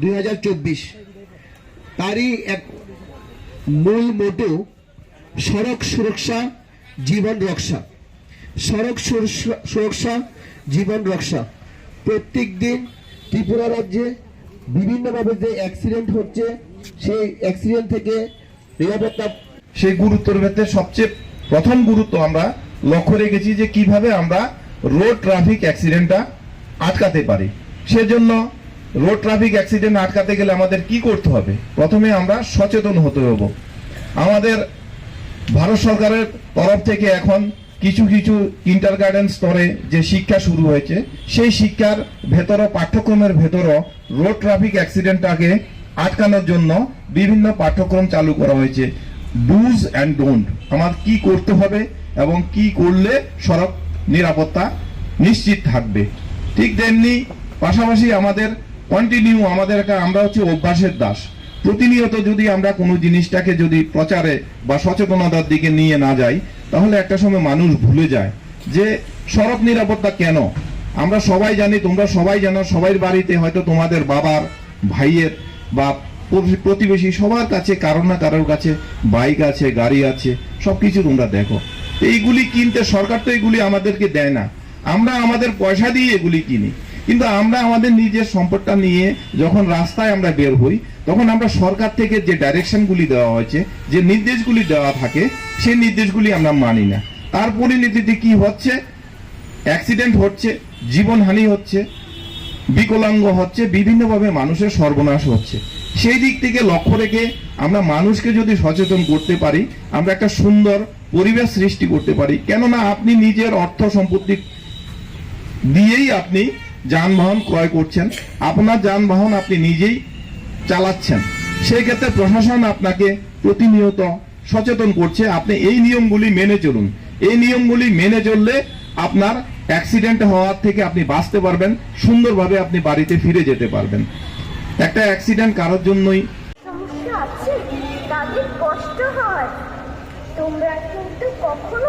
দু হাজার চব্বিশ। তারই এক মূল মোটো, সড়ক সুরক্ষা, জীবন রক্ষা। সড়ক সুরক্ষা, জীবন রক্ষা। প্রত্যেক দিন ত্রিপুরা রাজ্যে বিভিন্নভাবে যে অ্যাক্সিডেন্ট হচ্ছে, সেই অ্যাক্সিডেন্ট থেকে নিরাপত্তা সেই গুরুত্বের ক্ষেত্রে সবচেয়ে প্রথম গুরুত্ব আমরা লক্ষ্য রেখেছি যে কীভাবে আমরা রোড ট্রাফিক অ্যাক্সিডেন্টটা আটকাতে পারি। সেজন্য রোড ট্রাফিক অ্যাক্সিডেন্ট আটকাতে গেলে আমাদের কি করতে হবে? প্রথমে আমরা সচেতন হতে হব। আমাদের ভারত সরকারের তরফ থেকে এখন কিছু কিছু ইন্টার গার্ডেন স্তরে যে শিক্ষা শুরু হয়েছে, সেই শিক্ষার ভেতরও, পাঠ্যক্রমের ভেতরও রোড ট্রাফিক অ্যাক্সিডেন্টটাকে আটকানোর জন্য বিভিন্ন পাঠ্যক্রম চালু করা হয়েছে। ডুজ অ্যান্ড ডোন্ট আমার কি করতে হবে এবং কি করলে সড়ক নিরাপত্তা নিশ্চিত থাকবে। ঠিক তেমনি পাশাপাশি আমাদের কন্টিনিউ আমাদের একটা, আমরা হচ্ছে অভ্যাসের দাস। প্রতিনিয়ত যদি আমরা কোনো জিনিসটাকে যদি প্রচারে বা সচেতনতার দিকে নিয়ে না যাই, তাহলে একটা সময় মানুষ ভুলে যায় যে সড়ক নিরাপত্তা কেন? আমরা সবাই জানি, তোমরা সবাই জানো, সবাই বাড়িতে হয়তো তোমাদের বাবার, ভাইয়ের বা প্রতি- প্রতিবেশী সবার কাছে, কারোর না কারোর কাছে বাইক আছে, গাড়ি আছে, সবকিছু তোমরা দেখো। এইগুলি কিনতে, সরকার তো এগুলি আমাদেরকে দেয় না। আমরা আমাদের পয়সা দিয়ে এগুলি কিনি। কিন্তু আমরা আমাদের নিজের সম্পদটা নিয়ে যখন রাস্তায় আমরা বের হই, তখন আমরা সরকার থেকে যে ডাইরেকশনগুলি দেওয়া হয়েছে, যে নির্দেশগুলি দেওয়া থাকে, সেই নির্দেশগুলি আমরা মানি না। তার পরিণতিতে কি হচ্ছে? অ্যাক্সিডেন্ট হচ্ছে, জীবনহানি হচ্ছে, বিকলাঙ্গ হচ্ছে, বিভিন্নভাবে মানুষের সর্বনাশ হচ্ছে। সেই দিক থেকে লক্ষ্য রেখে আমরা মানুষকে যদি সচেতন করতে পারি, আমরা একটা সুন্দর পরিবেশ সৃষ্টি করতে পারি। কেননা আপনি নিজের অর্থ সম্পত্তি দিয়েই আপনি যানবাহন ক্রয় করছেন, আপনার যানবাহন আপনি নিজেই চালাচ্ছেন। সেই ক্ষেত্রে প্রশাসন আপনাকে প্রতিনিয়ত সচেতন করছে, আপনি এই নিয়মগুলি মেনে চলুন। এই নিয়মগুলি মেনে চললে আপনার অ্যাক্সিডেন্ট হওয়ার থেকে আপনি বাঁচতে পারবেন, সুন্দরভাবে আপনি বাড়িতে ফিরে যেতে পারবেন। একটা অ্যাক্সিডেন্ট কারোর জন্যই কষ্ট হয়। তোমরা কিন্তু কখনো